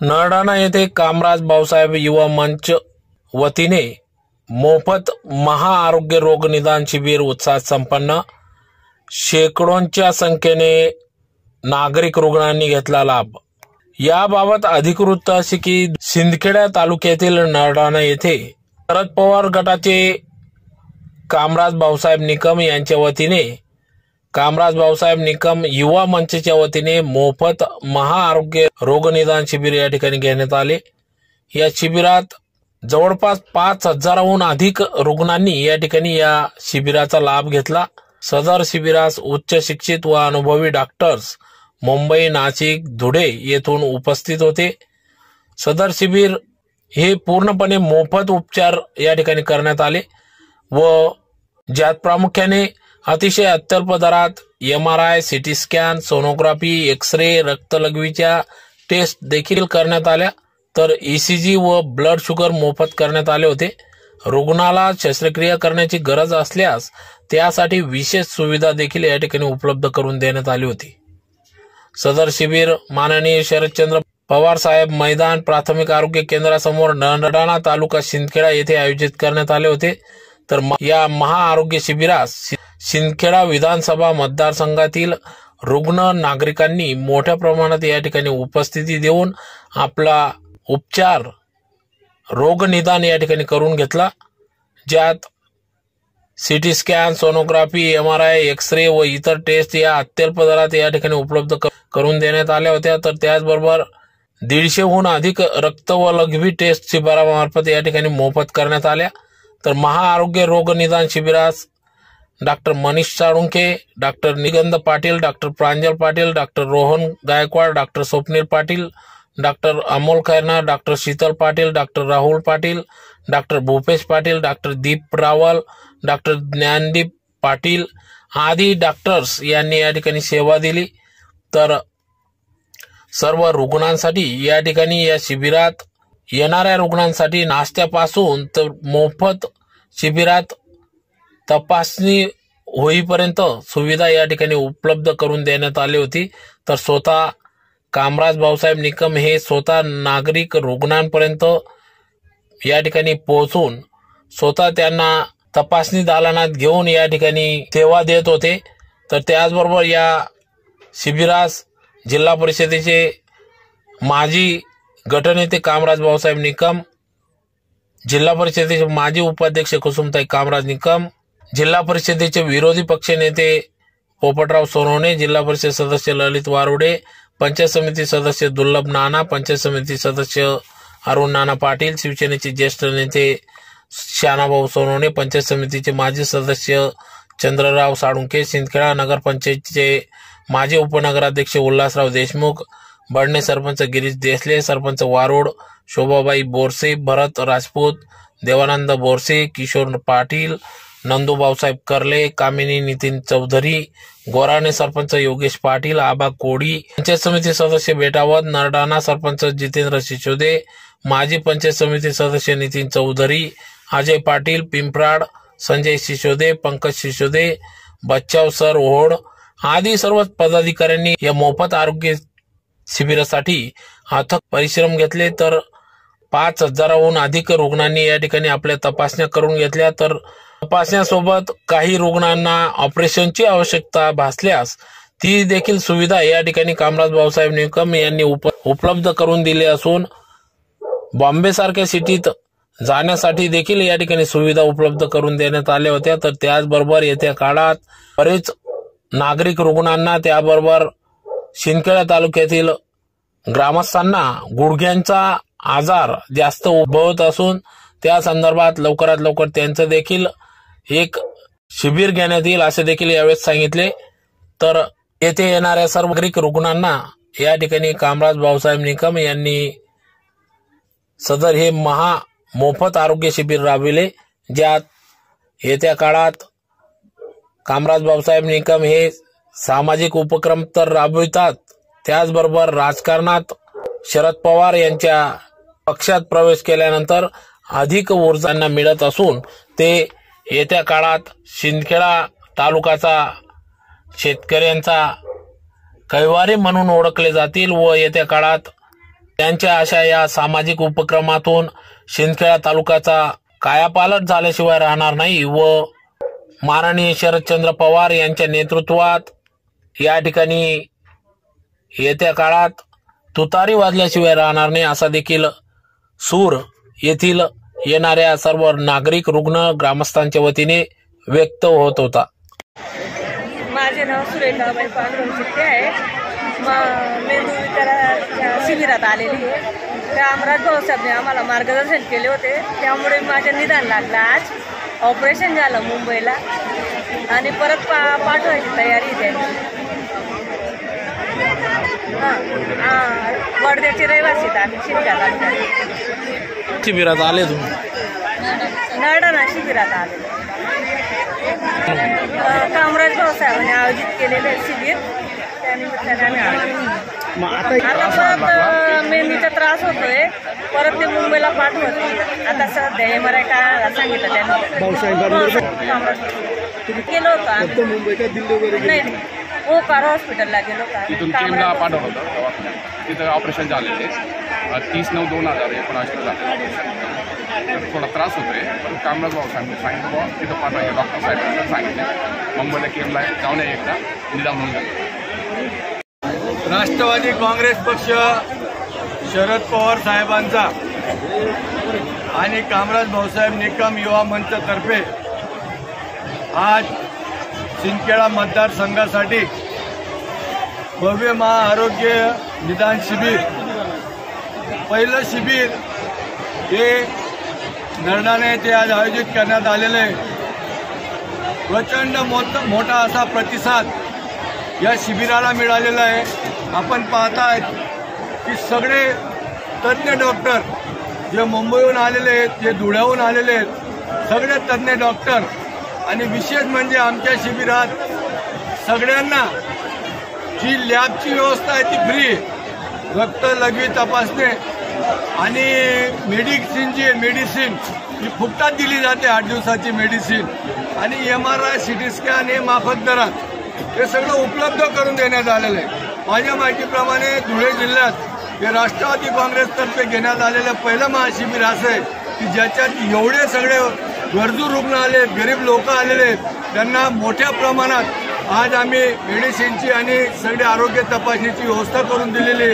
नरडाणा येथे कामराज भाऊसाहेब युवा मंच वतीने मोफत महाआरोग्य रोग निदान शिबिर उत्साहात संपन्न. शेकडोंच्या संख्येने नागरिक रुग्णांनी घेतला लाभ. याबाबत अधिकृत असे की सिंदखेडा तालुक्यातील नरडाणा येथे शरद पवार गटाचे कामराज भाऊसाहेब निकम यांच्या वतीने कामराज भाऊसाहेब निकम युवा मंचच्या वतीने मोफत महाआरोग्य रोगनिदान शिबिर या ठिकाणी घेण्यात आले. या शिबिरात जवळपास पाच हजाराहून अधिक रुग्णांनी या ठिकाणी या शिबिराचा लाभ घेतला. सदर शिबिरास उच्च शिक्षित व अनुभवी डॉक्टर्स मुंबई नाशिक धुळे येथून उपस्थित होते. सदर शिबिर हे पूर्णपणे मोफत उपचार या ठिकाणी करण्यात आले व ज्यात प्रामुख्याने अतिशय अत्यल्प दरात M R I CT scan sonography X ray रक्तलघवीच्या test देखील करण्यात आल्या. तर ईसीजी व ब्लड शुगर मोफत करण्यात आले होते. रुग्णाला शस्त्रक्रिया करण्याची गरज असल्यास त्यासाठी विशेष सुविधा देखील या ठिकाणी उपलब्ध करून देण्यात आली होती. सदर शिबिर माननीय शरदचंद्र पवार साहेब मैदान प्राथमिक आरोग्य केंद्रासमोर नंदडाणा तालुका शिंदखेडा येथे आयोजित करण्यात आले होते. तर या महाआरोग्य शिबिरास शिंदखेडा विधानसभा मतदारसंघातील रुग्ण नागरिकांनी मोठ्या प्रमाणात या ठिकाणी उपस्थिती देऊन आपला उपचार रोगनिदान या ठिकाणी करून घेतला. ज्यात CT scan sonography M R I X ray व इतर टेस्ट या अत्यल्प दरात या ठिकाणी उपलब्ध करून देण्यात आल्या होत्या. तर त्याचबरोबर दीडशेहून अधिक रक्त व लघवी टेस्ट शिबिरामार्फत या ठिकाणी मोफत करण्यात आल्या. तर महाआरोग्य रोगनिदान शिबिरास doctor Manish Salunkhe doctor Nigandh Patil doctor Pranjal Patil doctor Rohan Gaikwad doctor Swapnil Patil doctor Amol Khairnar doctor Sheetal Patil doctor Rahul Patil doctor Bhupesh Patil doctor Deep Rawal doctor Dnyandeep Patil आदी doctors यांनी या ठिकाणी सेवा दिली. तर सर्व रुग्णांसाठी या ठिकाणी या शिबिरात येणाऱ्या रुग्णांसाठी नाश्त्यापासून तर मोफत शिबिरात तपासणी होईपर्यंत सुविधा या ठिकाणी उपलब्ध करून देण्यात आली होती. तर स्वतः कामराज भाऊसाहेब निकम हे स्वतः नागरिक रुग्णांपर्यंत या ठिकाणी पोहोचून स्वतः त्यांना तपासणी दालनात घेऊन या ठिकाणी सेवा देत होते. तर त्याचबरोबर या शिबिरास जिल्हा परिषदेचे माजी गटनेते कामराज भाऊसाहेब निकम जिल्हा परिषदेचे माजी उपाध्यक्ष कुसुमताई कामराज निकम जिल्हा परिषदेचे विरोधी पक्षनेते पोपटराव सोनवणे जिल्हा परिषद सदस्य ललित वारुडे पंचायत समिती सदस्य दुर्लभ नाना पंचायत समिती सदस्य अरुण नाना पाटील शिवसेनेचे ज्येष्ठ नेते शानाभाऊ सोनवणे पंचायत समितीचे माजी सदस्य चंद्रराव साळुंके सिंदखेडा नगरपंचायतीचे माजी उपनगराध्यक्ष उल्हासराव देशमुख बडणे सरपंच गिरीश देसले सरपंच वारोड शोभाबाई बोरसे भरत राजपूत देवानंद बोरसे किशोर पाटील नंदू भाऊसाहेब कामिनी नितीन चौधरी गोराणे सरपंच योगेश पाटील आबा कोडी पंचायत समिती सदस्य बेटावत नरडाणा सरपंच जितेंद्र शिशोदे माजी पंचायत समिती सदस्य नितीन चौधरी अजय पाटील पिंपराड संजय शिशोदे पंकज शिशोदे बच्चाव सर ओहोड आदी सर्व पदाधिकाऱ्यांनी या मोफत आरोग्य शिबिरासाठी अथक परिश्रम घेतले तर पाच हजाराहून अधिक रुग्णांनी या ठिकाणी आपल्या तपासण्या करून घेतल्या तर तपासण्यासोबत काही रुग्णांना ऑपरेशनची आवश्यकता भासल्यास ती देखील सुविधा या ठिकाणी कामराज भाऊसाहेब निकम यांनी उप उपलब्ध करून दिली असून बॉम्बे सारख्या सिटीत जाण्यासाठी देखील या ठिकाणी सुविधा उपलब्ध करून देण्यात आल्या होत्या. तर त्याचबरोबर येत्या काळात बरेच नागरिक रुग्णांना त्याबरोबर शिंदखेडा तालुक्यातील ग्रामस्थांना गुडघ्यांचा आजार जास्त उद्भवत असून त्या संदर्भात लवकरात लवकर त्यांचं देखील एक शिबिर घेण्यात येईल असे देखील यावेळेस सांगितले. तर येथे येणाऱ्या सर्व नागरिक रुग्णांना या ठिकाणी कामराज भाऊसाहेब निकम यांनी सदर हे महा मोफत आरोग्य शिबिर राबविले ज्यात येत्या काळात कामराज बाबासाहेब निकम हे सामाजिक उपक्रम तर राबवितात त्याचबरोबर राजकारणात शरद पवार यांच्या पक्षात प्रवेश केल्यानंतर अधिक ऊर्जांना मिळत असून ते येत्या काळात शिंदखेडा तालुकाचा शेतकऱ्यांचा कैवारी म्हणून ओळखले जातील व येत्या काळात त्यांच्या अशा या सामाजिक उपक्रमातून शिंदखेडा तालुक्याचा कायापालट झाल्याशिवाय राहणार नाही व माननीय शरदचंद्र पवार यांच्या नेतृत्वात या ठिकाणी येत्या काळात तुतारी वाजल्याशिवाय राहणार नाही असा देखील सूर येथील येणाऱ्या सर्व नागरिक रुग्ण ग्रामस्थांच्या वतीने व्यक्त होत होता. माझे नाव सुरेखाबाई पांडुरंग चित्ते आहे. मेंदू शिबिरात आलेली आहे. त्या अमराज भाऊसाहेबने आम्हाला मार्गदर्शन केले होते. त्यामुळे माझं निदान लागलं आज. ऑपरेशन झालं मुंबईला. आणि परत पा पाठवायची तयारी आहे त्यांची. हां रहिवासी आहेत आम्ही शिंद्या तालुक्यात शिबिरात आले तुम्ही? नरडाणा शिबिरात आलेलो कामराज भाऊसाहेबांनी आयोजित केलेले आहे शिबिर त्यानिमित्ताने आम्ही आलो. आता परत मेंदीचा त्रास होतोय. परत ते मुंबईला पाठवत आता सध्या एम आर आय काय सांगितलं त्यांनी. कामराज गेलो होतो आम्ही. मुंबई का दिल्ली वगैरे नाही. नाही हो कार हॉस्पिटलला गेलो. तिथून केमला पाठवलं होतं. दवाखान्यात. तिथं ऑपरेशन झालेले तीस नऊ दोन हजार एकोणावीसला झालं थोडा त्रास होतोय पण कामराज भाऊ सांगितलं सांगितलं बुवा तिथं पाठवायचं डॉक्टर साहेबांना सांगितलं. मुंबईला केमला जाऊन या एकदा निदान होऊन जातं राष्ट्रवादी काँग्रेस पक्ष शरद पवार साहेबांचा आणि कामराज भाऊसाहेब निकम युवा मंचतर्फे आज सिंदखेडा मतदारसंघासाठी भव्य महाआरोग्य निदान शिबिर. पहिलं शिबिर हे नरडाणे येथे आज आयोजित करण्यात आलेलं आहे. प्रचंड मोठ मोठा असा प्रतिसाद या शिबिराला मिळालेला आहे. आपण पाहतायत की सगळे तज्ज्ञ डॉक्टर जे मुंबईहून आलेले आहेत जे धुळ्याहून आलेले आहेत सगळे तज्ज्ञ डॉक्टर आणि विशेष म्हणजे आमच्या शिबिरात सगळ्यांना जी लॅबची व्यवस्था आहे ती फ्री रक्त लघवी तपासणे आणि मेडिसिनची मेडिसिन ही फुकटात दिली जाते आठ दिवसाची मेडिसिन आणि M R I C T scan हे माफत दरात हे सगळं उपलब्ध करून देण्यात आलेलं आहे. माझ्या माहितीप्रमाणे धुळे जिल्ह्यात हे राष्ट्रवादी काँग्रेसतर्फे घेण्यात आलेलं पहिलं महाशिबिर असं आहे की ज्याच्यात एवढे सगळे गरजू रुग्ण आले गरीब लोक आलेले त्यांना मोठ्या प्रमाणात आज आम्ही मेडिसिनची आणि सगळी आरोग्य तपासणीची व्यवस्था करून दिलेली.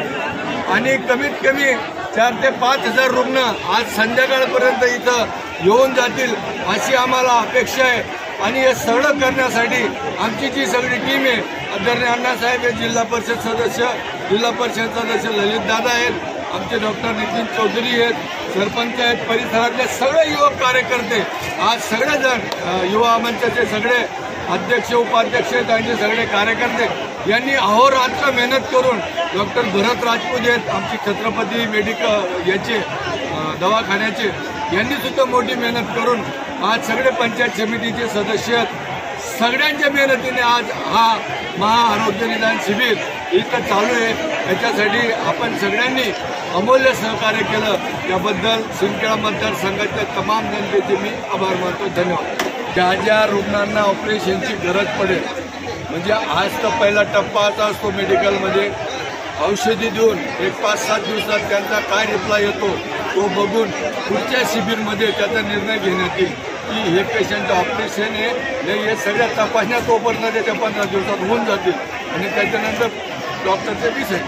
आणि कमीत कमी चार ते पाच हजार रुग्ण आज संध्याकाळपर्यंत इथं येऊन जातील अशी आम्हाला अपेक्षा आहे. आणि हे सगळं करण्यासाठी आमची जी सगळी टीम आहे आदरणीय अण्णासाहेब हे जिल्हा परिषद सदस्य जिल्हा परिषद सदस्य ललितदादा आहेत. आमचे डॉक्टर नितीन चौधरी आहेत सरपंच आहेत परिसरातले सगळे युवक कार्यकर्ते आज सगळेजण युवा मंचाचे सगळे अध्यक्ष उपाध्यक्ष आहेत आणि सगळे कार्यकर्ते यांनी अहोरात्र मेहनत करून डॉक्टर भरत राजपूत आहेत आमची छत्रपती मेडिकल याचे दवाखान्याचे यांनी सुद्धा मोठी मेहनत करून आज सगळे पंचायत समितीचे सदस्य आहेत. सगळ्यांच्या मेहनतीने आज हा महाआरोग्य निदान शिबिर इथं चालू आहे. याच्यासाठी आपण सगळ्यांनी अमूल्य सहकार्य केलं. त्याबद्दल सिंदखेडा मतदारसंघाच्या तमाम जनतेचे मी आभार मानतो. धन्यवाद. ज्या ज्या रुग्णांना ऑपरेशनची गरज पडेल म्हणजे आज तर पहिला टप्पा असा असतो मेडिकलमध्ये. औषधी देऊन एक पाच सात दिवसात त्यांचा काय रिप्लाय येतो तो बघून पुढच्या शिबिरमध्ये त्याचा निर्णय घेण्यात येईल. की हे पेशंट ऑपरेशन आहे नाही हे सगळ्या तपासण्या तोपर्यंत त्याच्या पंधरा दिवसात होऊन जातील. आणि त्याच्यानंतर डॉक्टरचे विषय